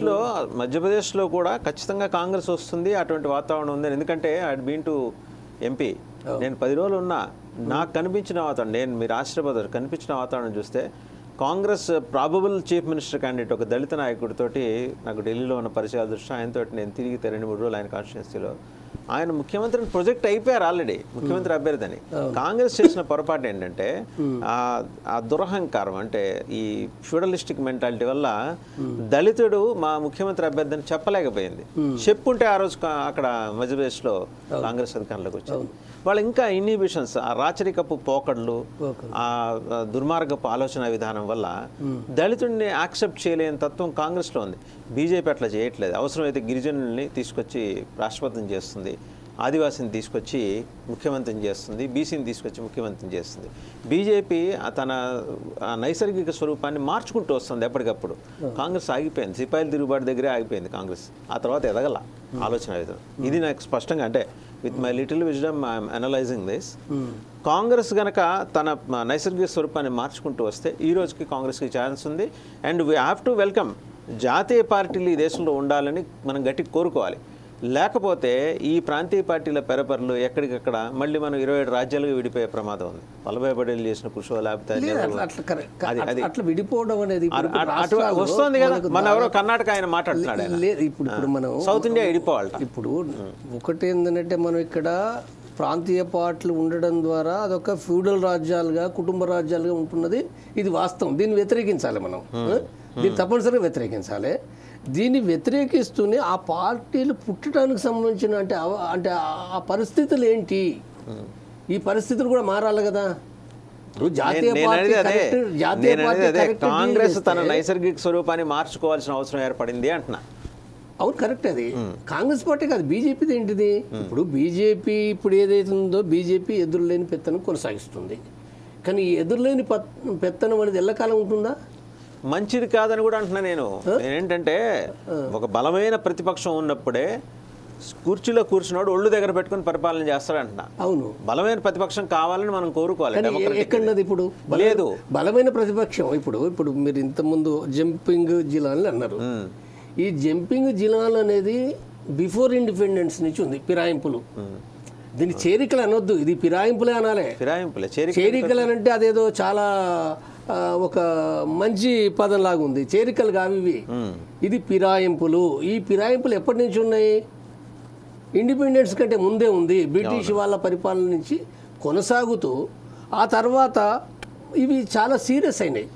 లో మధ్యప్రదేశ్లో కూడా ఖచ్చితంగా కాంగ్రెస్ వస్తుంది అటువంటి వాతావరణం ఉంది ఎందుకంటే ఐ బీన్ టు ఎంపీ నేను పది రోజులు ఉన్నా. నాకు కనిపించిన వాతావరణం నేను మీరు ఆశ్చర్యపోతారు కనిపించిన వాతావరణం చూస్తే Congress probable chief minister candidate ఒక దళిత నాయకుడితోటి నాకు ఢిల్లీలో ఉన్న పరిచయాల దృష్ట్యా ఆయనతో నేను తిరిగితే రెండు మూడు రోజులు ఆయన కాన్స్టిట్యున్సీలో ఆయన ముఖ్యమంత్రిని ప్రొజెక్ట్ అయిపోయారు ఆల్రెడీ ముఖ్యమంత్రి అభ్యర్థిని. కాంగ్రెస్ చేసిన పొరపాటు ఏంటంటే ఆ- ఆ దురహంకారం అంటే ఈ ఫ్యూడలిస్టిక్ మెంటాలిటీ వల్ల దళితుడు మా ముఖ్యమంత్రి అభ్యర్థిని చెప్పలేకపోయింది. చెప్పుంటే ఆ రోజు అక్కడ మధ్యప్రదేశ్లో కాంగ్రెస్ అధికారంలోకి వచ్చింది. వాళ్ళు ఇంకా ఇన్హిబిషన్స్ ఆ రాచరికపు పోకడ్లు ఆ దుర్మార్గపు ఆలోచన విధానం వల్ల దళితుడిని యాక్సెప్ట్ చేయలేని తత్వం కాంగ్రెస్లో ఉంది. బీజేపీ అట్లా చేయట్లేదు. అవసరమైతే గిరిజనుల్ని తీసుకొచ్చి రాష్ట్రపతిని చేస్తుంది. ఆదివాసిని తీసుకొచ్చి ముఖ్యమంత్రిని చేస్తుంది బీసీని తీసుకొచ్చి ముఖ్యమంత్రిని చేస్తుంది. బీజేపీ తన నైసర్గిక స్వరూపాన్ని మార్చుకుంటూ వస్తుంది ఎప్పటికప్పుడు. కాంగ్రెస్ ఆగిపోయింది. సిపాయిల తిరుగుబాటు దగ్గరే ఆగిపోయింది కాంగ్రెస్. ఆ తర్వాత ఎదగల ఆలోచన విధానం ఇది నాకు స్పష్టంగా అంటే with my little wisdom I'm analysing this. Congress గనక తన నైసర్గిక స్వరూపాన్ని మార్చుకుంటూ వస్తే ఈ రోజుకి కాంగ్రెస్కి ఛాన్స్ ఉంది. And we have to welcome జాతీయ పార్టీలు ఈ దేశంలో ఉండాలని మనం గట్టి కోరుకోవాలి. లేకపోతే ఈ ప్రాంతీయ పార్టీల పెరపర్లు ఎక్కడికక్కడ మళ్ళీ మనం ఇరవై ఏడు రాజ్యాలుగా విడిపోయే ప్రమాదం ఉంది. వల్లభాయ్ పటేల్ చేసిన కృషి లేకపోతే. అట్లా విడిపోవడం అనేది వస్తుంది కదా. మన ఎవరో కర్ణాటక ఆయన మాట్లాడుతున్నాడు లేదు ఇప్పుడు ఇప్పుడు మనం సౌత్ ఇండియా విడిపోవాలి ఇప్పుడు ఒకటి ఏంటంటే మనం ఇక్కడ ప్రాంతీయ పార్టీలు ఉండడం ద్వారా అదొక ఫ్యూడల్ రాజ్యాలుగా కుటుంబ రాజ్యాలుగా ఉంటున్నది. ఇది వాస్తవం. దీన్ని వ్యతిరేకించాలి మనం. దీన్ని తప్పనిసరిగా వ్యతిరేకించాలి. దీన్ని వ్యతిరేకిస్తూనే ఆ పార్టీలు పుట్టడానికి సంబంధించిన అంటే అంటే ఆ- పరిస్థితులు ఏంటి? ఈ పరిస్థితులు కూడా మారాలి కదా. కాంగ్రెస్ తన నైసర్గిక స్వరూపాన్ని మార్చుకోవాల్సిన అవసరం ఏర్పడింది అంటున్నా. అవును కరెక్ట్ అది. కాంగ్రెస్ పార్టీ కాదు బీజేపీది ఏంటిది? ఇప్పుడు బీజేపీ ఇప్పుడు ఏదైతే ఉందో బీజేపీ ఎదురులేని పెత్తనం కొనసాగిస్తుంది. కానీ ఎదురులేని పత్- పెత్తనం అనేది ఎల్లకాలం ఉంటుందా? మంచిది కాదని కూడా అంటున్నా నేను. నేనేంటంటే ఒక బలమైన ప్రతిపక్షం ఉన్నప్పుడే కుర్చీలో కూర్చున్నాడు ఒళ్ళు దగ్గర పెట్టుకుని పరిపాలన చేస్తాడు అంటున్నా. అవును. బలమైన ప్రతిపక్షం కావాలని మనం కోరుకోవాలి ఎక్కడన్నది ఇప్పుడు? లేదు. బలమైన ప్రతిపక్షం ఇప్పుడు ఇప్పుడు మీరు ఇంతకుముందు జంపింగ్ జిలాలు అన్నారు. ఈ జంపింగ్ జిలాలు అనేది బిఫోర్ ఇండిపెండెన్స్ నుంచి ఉంది ఫిరాయింపులు. దీన్ని చేరికలు అనొద్దు ఇది ఫిరాయింపులే అనాలే. ఫిరాయింపులే చేరిక చేరికలు అని అంటే అదేదో చాలా ఒక మంచి పదం లాగా ఉంది. చేరికలు కావి ఇవి. ఇది పిరాయింపులు ఈ పిరాయింపులు ఎప్పటి నుంచి ఉన్నాయి? ఇండిపెండెన్స్ కంటే ముందే ఉంది. బ్రిటిష్ వాళ్ళ పరిపాలన నుంచి కొనసాగుతూ ఆ తర్వాత ఇవి చాలా సీరియస్ అయినాయి.